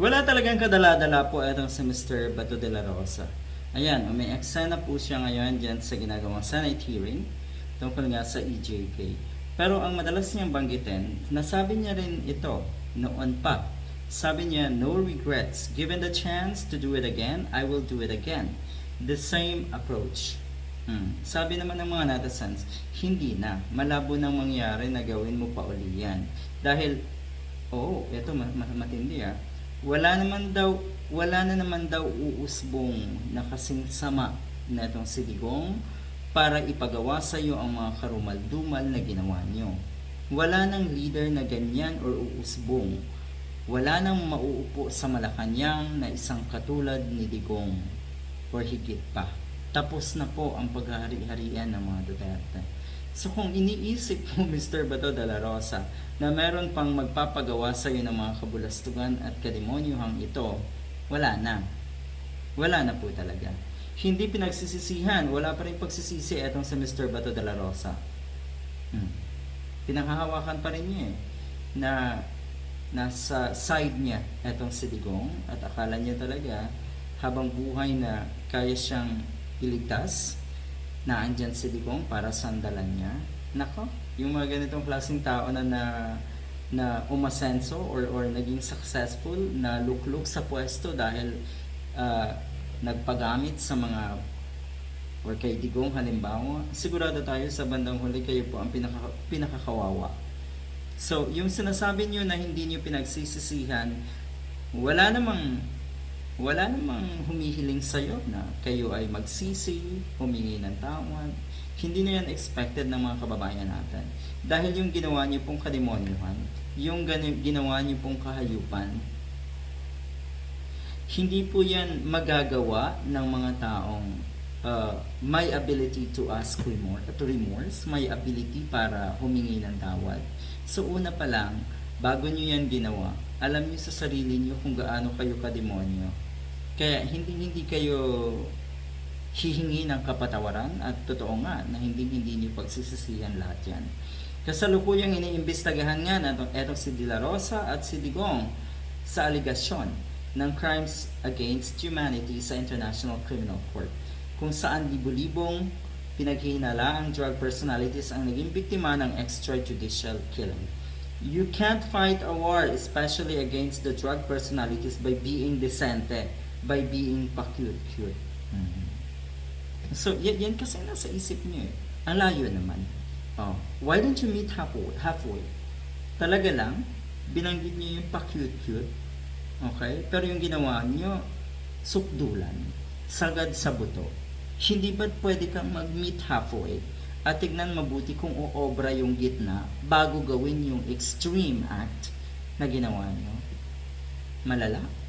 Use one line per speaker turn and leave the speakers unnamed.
Wala talagang kadala-dala po itong si Mr. Bato de la Rosa. Ayan, may eksena po siya ngayon dyan sa ginagawang Senate hearing tungkol nga sa EJK. Pero ang madalas niyang banggitin, nasabi niya rin ito noon pa. Sabi niya, no regrets. Given the chance to do it again, I will do it again. The same approach. Hmm. Sabi naman ng mga netizens, hindi na. Malabo nang mangyari na gawin mo pa uli yan. Dahil, ma- ma- matindi ah. Wala naman daw, wala na naman daw uusbong na kasing sama na itong si Digong para ipagawa sa iyo ang mga karumal-dumal na ginawa niyo. Wala nang leader na ganyan or uusbong. Wala nang mauupo sa Malacanang na isang katulad ni Digong or higit pa. Tapos na po ang paghahari-harian ng mga Duterte. So kung iniisip mo, Mr. Bato de la Rosa, na meron pang magpapagawa sa iyo ng mga kabulastugan at kademonyuhang ito, wala na. Wala na po talaga. Hindi pinagsisisihan, wala pa rin pagsisisi etong si Mr. Bato de la Rosa. Hmm. Pinanghahawakan pa rin niya eh, na nasa side niya etong si Digong at akala niya talaga habang buhay na kaya siyang iligtas na andyan si Digong para sandalan niya. Nako, yung mga ganitong klaseng tao na na, na umasenso or, or naging successful na lukluk sa pwesto dahil ah, nagpagamit sa mga or kay Digong halimbawa, sigurado tayo sa bandang huli kayo po ang pinaka, pinakakawawa. So, yung sinasabi niyo na hindi niyo pinagsisisihan, wala namang wala namang humihiling sa iyo na kayo ay magsisi, humingi ng tawad. Hindi na yan expected ng mga kababayan natin. Dahil yung ginawa niyo pong kademonyuhan, yung ginawa niyo pong kahayupan, hindi po yan magagawa ng mga taong uh, may ability to ask remorse, to remorse, may ability para humingi ng tawad. So una pa lang, bago nyo yan ginawa, alam nyo sa sarili nyo kung gaano kayo kademonyo. Kaya hindi hindi kayo hihingi ng kapatawaran at totoo nga na hindi hindi niyo pagsisisihan lahat yan. Kasalukuyang iniimbestagahan nga na etong si De La Rosa at si Digong sa aligasyon ng crimes against humanity sa International Criminal Court kung saan libu-libong pinaghihinala ang drug personalities ang naging biktima ng extrajudicial killing. You can't fight a war, especially against the drug personalities, by being decente, by being pa-cute-cute. Mhm. So, yan, yan kasi nasa isip niyo eh. Ang layo naman. Oh, why don't you meet halfway? halfway? Talaga lang, binanggit niyo yung pa-cute-cute. Okay? Pero yung ginawa niyo, sukdulan. Sagad sa buto. Hindi ba't pwede kang mag-meet halfway? At tignan mabuti kung uobra yung gitna bago gawin yung extreme act na ginawa niyo. Malala.